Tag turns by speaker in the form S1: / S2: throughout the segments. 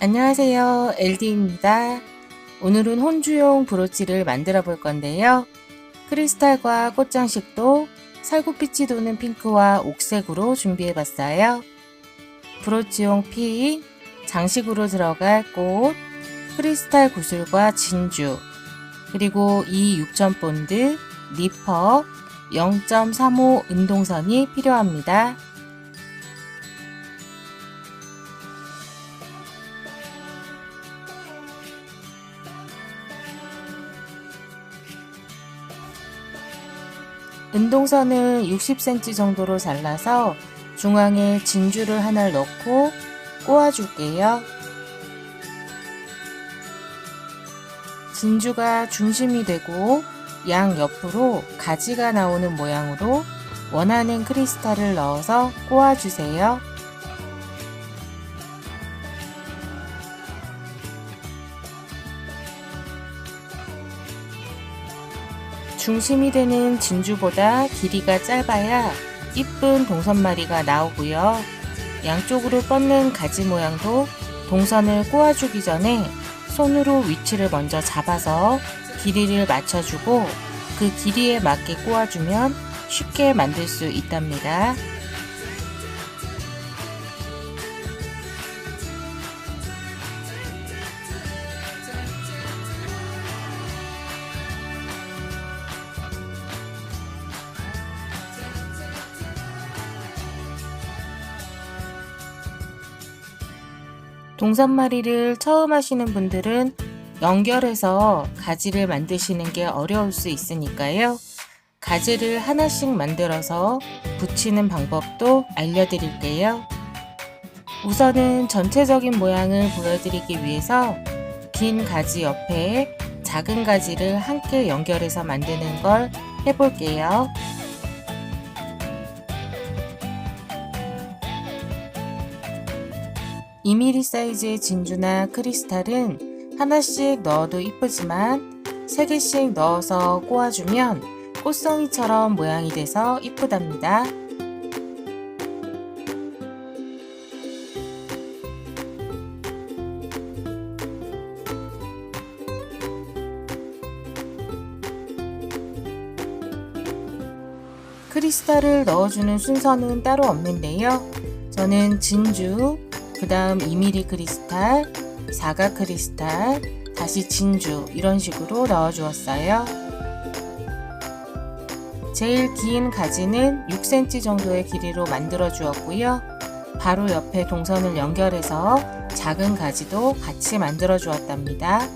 S1: 안녕하세요. LD입니다. 오늘은 혼주용 브로치를 만들어 볼 건데요. 크리스탈과 꽃장식도 살구빛이 도는 핑크와 옥색으로 준비해 봤어요. 브로치용 핀, 장식으로 들어갈 꽃, 크리스탈 구슬과 진주, 그리고 이6000 본드, 니퍼, 0.35 운동선이 필요합니다. 운동선을 60cm 정도로 잘라서 중앙에 진주를 하나 넣고 꼬아줄게요. 진주가 중심이 되고 양 옆으로 가지가 나오는 모양으로 원하는 크리스탈을 넣어서 꼬아주세요. 중심이 되는 진주보다 길이가 짧아야 이쁜 동선마리가 나오고요. 양쪽으로 뻗는 가지 모양도 동선을 꼬아주기 전에 손으로 위치를 먼저 잡아서 길이를 맞춰주고 그 길이에 맞게 꼬아주면 쉽게 만들 수 있답니다. 동산마리를 처음 하시는 분들은 연결해서 가지를 만드시는 게 어려울 수 있으니까요. 가지를 하나씩 만들어서 붙이는 방법도 알려드릴게요. 우선은 전체적인 모양을 보여드리기 위해서 긴 가지 옆에 작은 가지를 함께 연결해서 만드는 걸 해볼게요. 2mm 사이즈의 진주나 크리스탈은 하나씩 넣어도 이쁘지만 3개씩 넣어서 꼬아주면 꽃송이처럼 모양이 돼서 이쁘답니다. 크리스탈을 넣어주는 순서는 따로 없는데요. 저는 진주, 그 다음 2mm 크리스탈, 사각 크리스탈, 다시 진주 이런 식으로 넣어 주었어요. 제일 긴 가지는 6cm 정도의 길이로 만들어 주었고요. 바로 옆에 동선을 연결해서 작은 가지도 같이 만들어 주었답니다.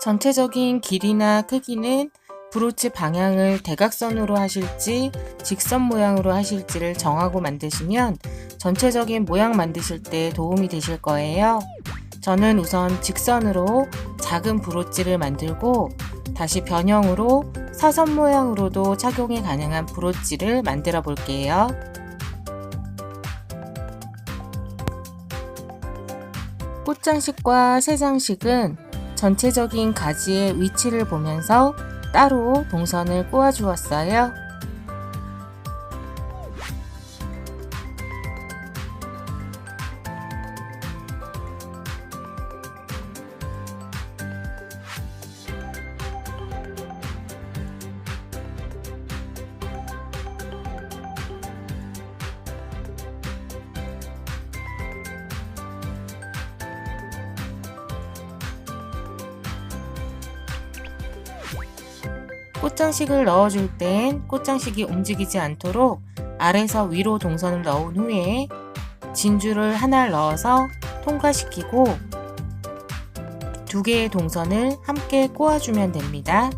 S1: 전체적인 길이나 크기는 브로치 방향을 대각선으로 하실지 직선 모양으로 하실지를 정하고 만드시면 전체적인 모양 만드실 때 도움이 되실 거예요. 저는 우선 직선으로 작은 브로치를 만들고 다시 변형으로 사선 모양으로도 착용이 가능한 브로치를 만들어 볼게요. 꽃장식과 새장식은 전체적인 가지의 위치를 보면서 따로 동선을 꼬아 주었어요. 꽃장식을 넣어줄 땐 꽃장식이 움직이지 않도록 아래서 위로 동선을 넣은 후에 진주를 하나 넣어서 통과시키고 두 개의 동선을 함께 꼬아주면 됩니다.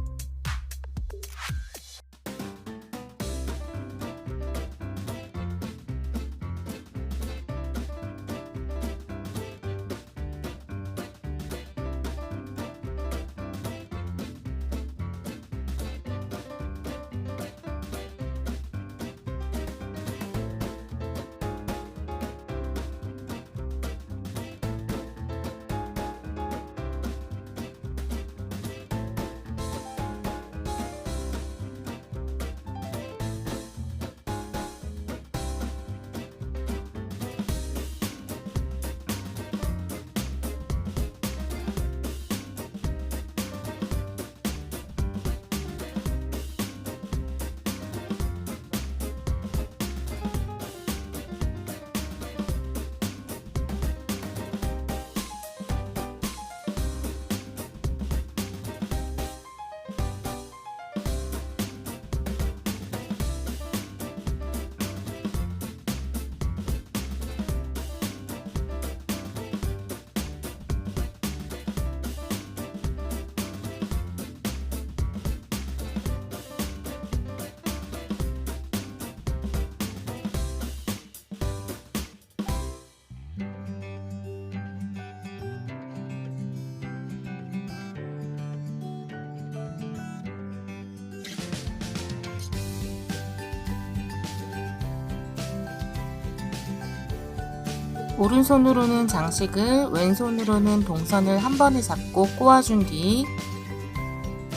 S1: 오른손으로는 장식을, 왼손으로는 동선을 한 번에 잡고 꼬아준 뒤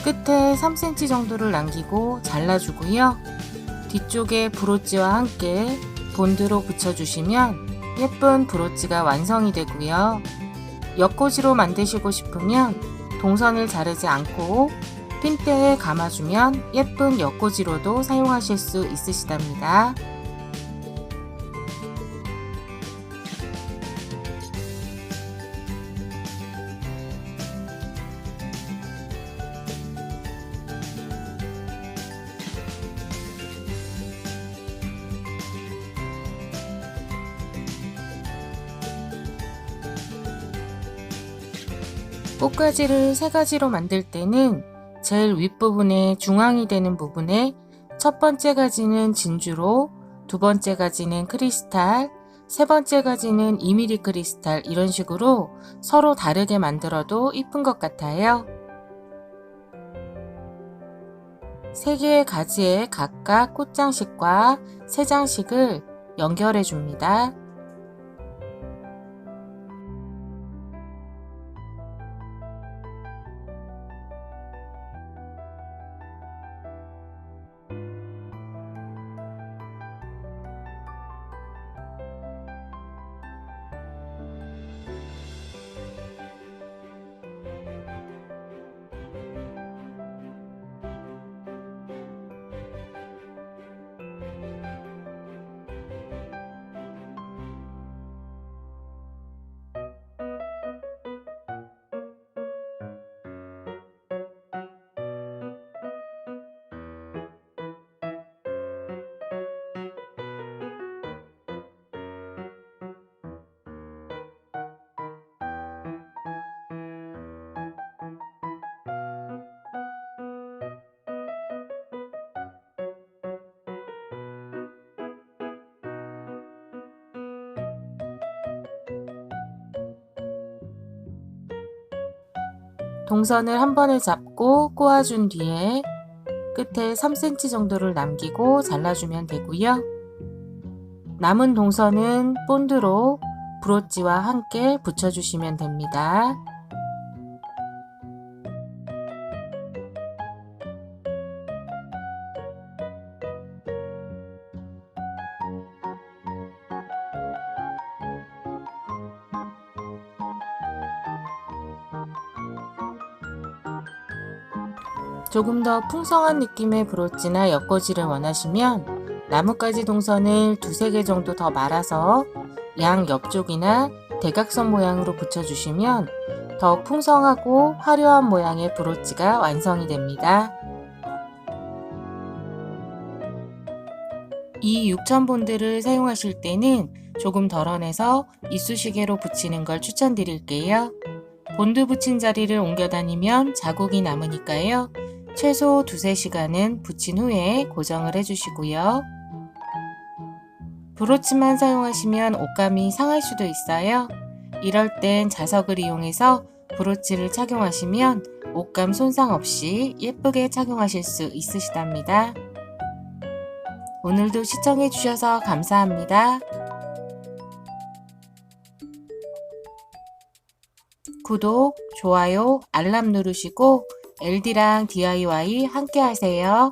S1: 끝에 3cm 정도를 남기고 잘라주고요. 뒤쪽에 브로치와 함께 본드로 붙여주시면 예쁜 브로치가 완성이 되고요. 옆꽂이로 만드시고 싶으면 동선을 자르지 않고 핀대에 감아주면 예쁜 옆꽂이로도 사용하실 수 있으시답니다. 꽃가지를 세 가지로 만들 때는 제일 윗부분에 중앙이 되는 부분에 첫 번째 가지는 진주로, 두 번째 가지는 크리스탈, 세 번째 가지는 2mm 크리스탈 이런 식으로 서로 다르게 만들어도 이쁜 것 같아요. 세 개의 가지에 각각 꽃장식과 새 장식을 연결해 줍니다. 동선을 한 번에 잡고 꼬아준 뒤에 끝에 3cm 정도를 남기고 잘라주면 되고요. 남은 동선은 본드로 브로치와 함께 붙여주시면 됩니다. 조금 더 풍성한 느낌의 브로치나 옆꽂이를 원하시면 나뭇가지 동선을 두세 개 정도 더 말아서 양 옆쪽이나 대각선 모양으로 붙여주시면 더 풍성하고 화려한 모양의 브로치가 완성이 됩니다. 이 6000본드를 사용하실 때는 조금 덜어내서 이쑤시개로 붙이는 걸 추천드릴게요. 본드 붙인 자리를 옮겨 다니면 자국이 남으니까요. 최소 두세 시간은 붙인 후에 고정을 해주시고요. 브로치만 사용하시면 옷감이 상할 수도 있어요. 이럴 땐 자석을 이용해서 브로치를 착용하시면 옷감 손상 없이 예쁘게 착용하실 수 있으시답니다. 오늘도 시청해주셔서 감사합니다. 구독, 좋아요, 알람 누르시고 LD랑 DIY 함께 하세요.